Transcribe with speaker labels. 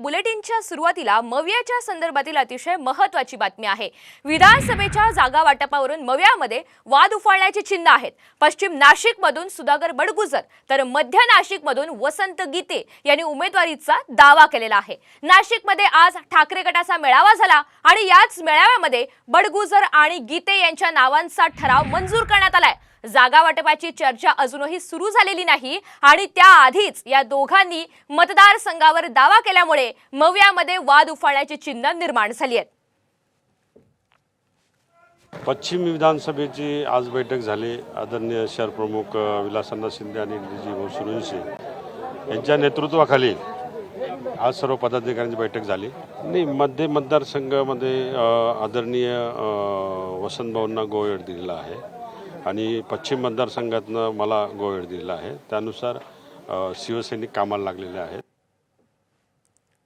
Speaker 1: बुलेटिनच्या सुरुवातीला मवियाच्या संदर्भातील अतिशय महत्वाची बातमी आहे. विधानसभेच्या जागा वाटपावरून मवियामध्ये वाद उफाळण्याची चिन्ह आहेत. पश्चिम नाशिकमधून सुधाकर बडगुजर तर मध्य नाशिकमधून वसंत गीते यांनी उमेदवारीचा दावा केलेला आहे. नाशिकमध्ये आज ठाकरे गटाचा मेळावा झाला आणि याच मेळाव्यामध्ये बडगुजर आणि गीते यांच्या नावांचा ठराव मंजूर करण्यात आलाय. जागा वाटपाची चर्चा अजूनही सुरू झालेली नाही आणि त्याआधीच या दोघांनी मतदारसंघावर दावा केल्यामुळे मव्यामध्ये वाद उफाळण्याची चिन्ह निर्माण झाली आहेत.
Speaker 2: पश्चिम विधानसभेची आज बैठक झाली. आदरणीय शहरप्रमुख प्रमुख शिंदे आणि डीजी भाऊ यांच्या नेतृत्वाखाली आज सर्व पदाधिकाऱ्यांची बैठक झाली. नाही मध्य मतदारसंघामध्ये आदरणीय वसंतभाऊंना गोवेड दिलेला आहे. आणि पश्चिम मतदारसंघातनं मला गोवेड दिलेला आहे. त्यानुसार शिवसैनिक कामाला लागलेले आहेत.